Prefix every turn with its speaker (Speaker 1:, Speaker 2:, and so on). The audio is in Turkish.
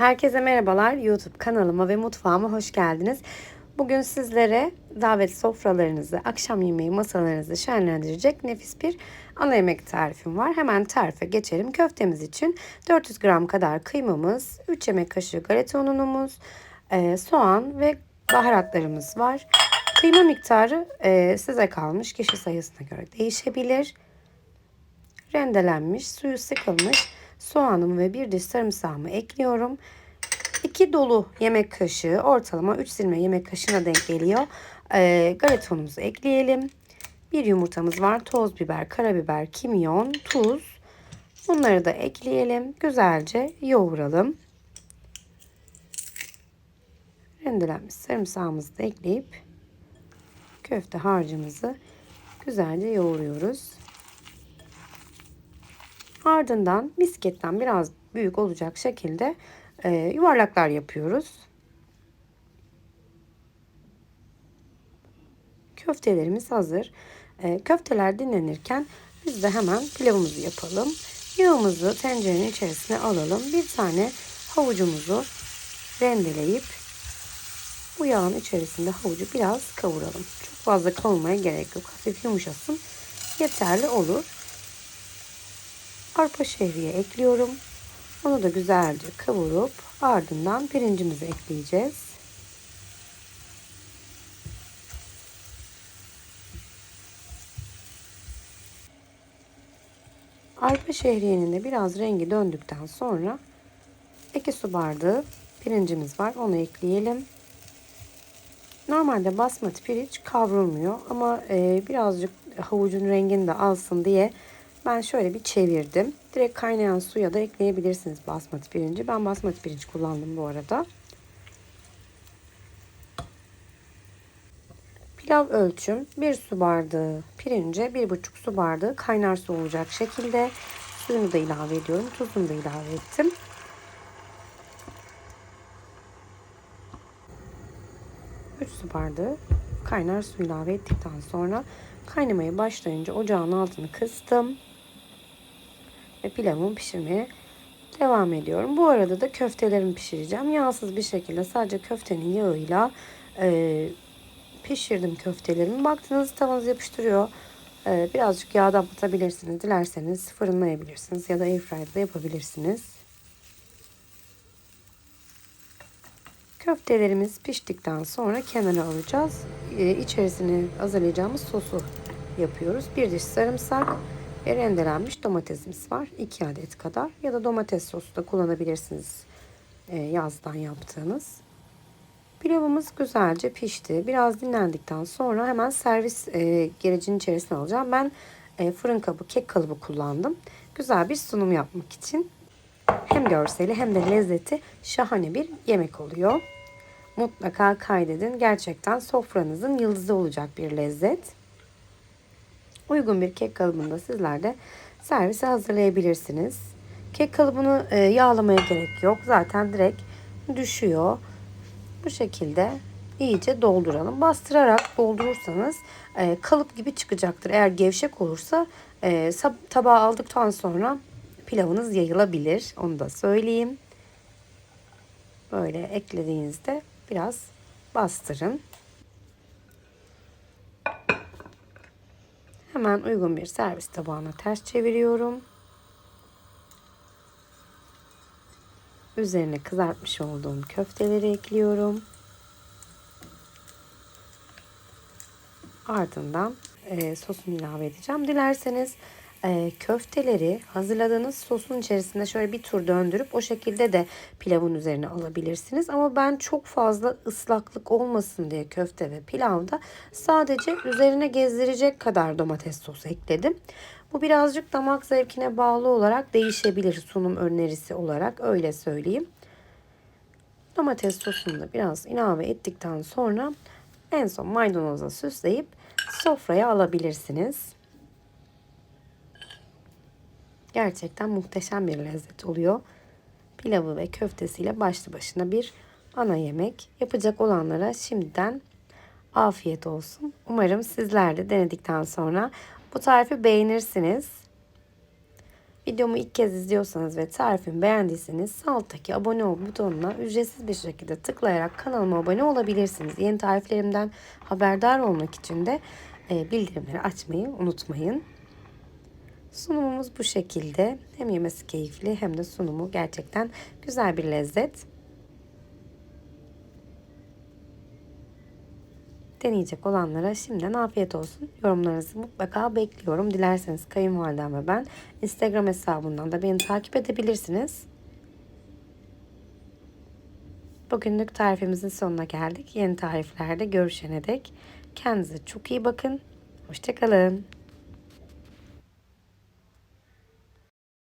Speaker 1: Herkese merhabalar. YouTube kanalıma ve mutfağıma hoş geldiniz. Bugün sizlere davet sofralarınızı, akşam yemeği masalarınızı şenlendirecek nefis bir ana yemek tarifim var. Hemen tarife geçelim. Köftemiz için 400 gram kadar kıymamız, 3 yemek kaşığı galeta unumuz, e, soğan ve baharatlarımız var. Kıyma miktarı e, size kalmış. Kişi sayısına göre değişebilir. Rendelenmiş, suyu sıkılmış soğanımı ve bir diş sarımsağımı ekliyorum. 2 dolu yemek kaşığı ortalama 3 silme yemek kaşığına denk geliyor. E, galeta unumuzu ekleyelim. Bir yumurtamız var. Toz biber, karabiber, kimyon, tuz. Bunları da ekleyelim. Güzelce yoğuralım. Rendelenmiş sarımsağımızı da ekleyip köfte harcımızı güzelce yoğuruyoruz. Ardından misketten biraz büyük olacak şekilde e, yuvarlaklar yapıyoruz. Köftelerimiz hazır. E, köfteler dinlenirken biz de hemen pilavımızı yapalım. Yağımızı tencerenin içerisine alalım. Bir tane havucumuzu rendeleyip bu yağın içerisinde havucu biraz kavuralım. Çok fazla kavurmaya gerek yok. Hafif yumuşasın. Yeterli olur. Arpa şehriye ekliyorum. Onu da güzelce kavurup ardından pirincimizi ekleyeceğiz. Arpa şehriyenin de biraz rengi döndükten sonra 2 su bardağı pirincimiz var. Onu ekleyelim. Normalde basmati pirinç kavrulmuyor ama e, birazcık havucun rengini de alsın diye ben şöyle bir çevirdim. Direkt kaynayan suya da ekleyebilirsiniz basmati pirinci. Ben basmati pirinç kullandım bu arada. Pilav ölçüm 1 su bardağı pirince 1,5 su bardağı kaynar su olacak şekilde suyunu da ilave ediyorum. Tuzunu da ilave ettim. Su bardağı kaynar su ilave ettikten sonra kaynamaya başlayınca ocağın altını kıstım ve pilavımı pişirmeye devam ediyorum. Bu arada da köftelerimi pişireceğim. Yağsız bir şekilde sadece köftenin yağıyla e, pişirdim köftelerimi. Baktınız tavanız yapıştırıyor. E, birazcık yağdan atabilirsiniz. Dilerseniz fırınlayabilirsiniz ya da airfryer'da yapabilirsiniz. Köftelerimiz piştikten sonra kenara alacağız. Ee, içerisine hazırlayacağımız sosu yapıyoruz. Bir diş sarımsak, ve rendelenmiş domatesimiz var. 2 adet kadar ya da domates sosu da kullanabilirsiniz e, yazdan yaptığınız. Pilavımız güzelce pişti. Biraz dinlendikten sonra hemen servis e, gerecinin içerisine alacağım. Ben e, fırın kabı, kek kalıbı kullandım. Güzel bir sunum yapmak için. Hem görseli hem de lezzeti şahane bir yemek oluyor. Mutlaka kaydedin. Gerçekten sofranızın yıldızı olacak bir lezzet uygun bir kek kalıbında sizler de servise hazırlayabilirsiniz. Kek kalıbını e, yağlamaya gerek yok. Zaten direkt düşüyor. Bu şekilde iyice dolduralım. Bastırarak doldurursanız e, kalıp gibi çıkacaktır. Eğer gevşek olursa e, tabağa aldıktan sonra pilavınız yayılabilir. Onu da söyleyeyim. Böyle eklediğinizde biraz bastırın. Hemen uygun bir servis tabağına ters çeviriyorum. Üzerine kızartmış olduğum köfteleri ekliyorum. Ardından e, sosunu ilave edeceğim. Dilerseniz e, köfteleri hazırladığınız sosun içerisinde şöyle bir tur döndürüp o şekilde de pilavın üzerine alabilirsiniz. Ama ben çok fazla ıslaklık olmasın diye köfte ve pilavda sadece üzerine gezdirecek kadar domates sosu ekledim. Bu birazcık damak zevkine bağlı olarak değişebilir sunum önerisi olarak öyle söyleyeyim. Domates sosunu da biraz ilave ettikten sonra en son maydanozla süsleyip sofraya alabilirsiniz. Gerçekten muhteşem bir lezzet oluyor. Pilavı ve köftesiyle başlı başına bir ana yemek. Yapacak olanlara şimdiden afiyet olsun. Umarım sizler de denedikten sonra bu tarifi beğenirsiniz. Videomu ilk kez izliyorsanız ve tarifimi beğendiyseniz sağ alttaki abone ol butonuna ücretsiz bir şekilde tıklayarak kanalıma abone olabilirsiniz. Yeni tariflerimden haberdar olmak için de e, bildirimleri açmayı unutmayın. Sunumumuz bu şekilde. Hem yemesi keyifli hem de sunumu gerçekten güzel bir lezzet. Deneyecek olanlara şimdiden afiyet olsun. Yorumlarınızı mutlaka bekliyorum. Dilerseniz kayınvalidem ve ben Instagram hesabından da beni takip edebilirsiniz. Bugünlük tarifimizin sonuna geldik. Yeni tariflerde görüşene dek kendinize çok iyi bakın. Hoşçakalın.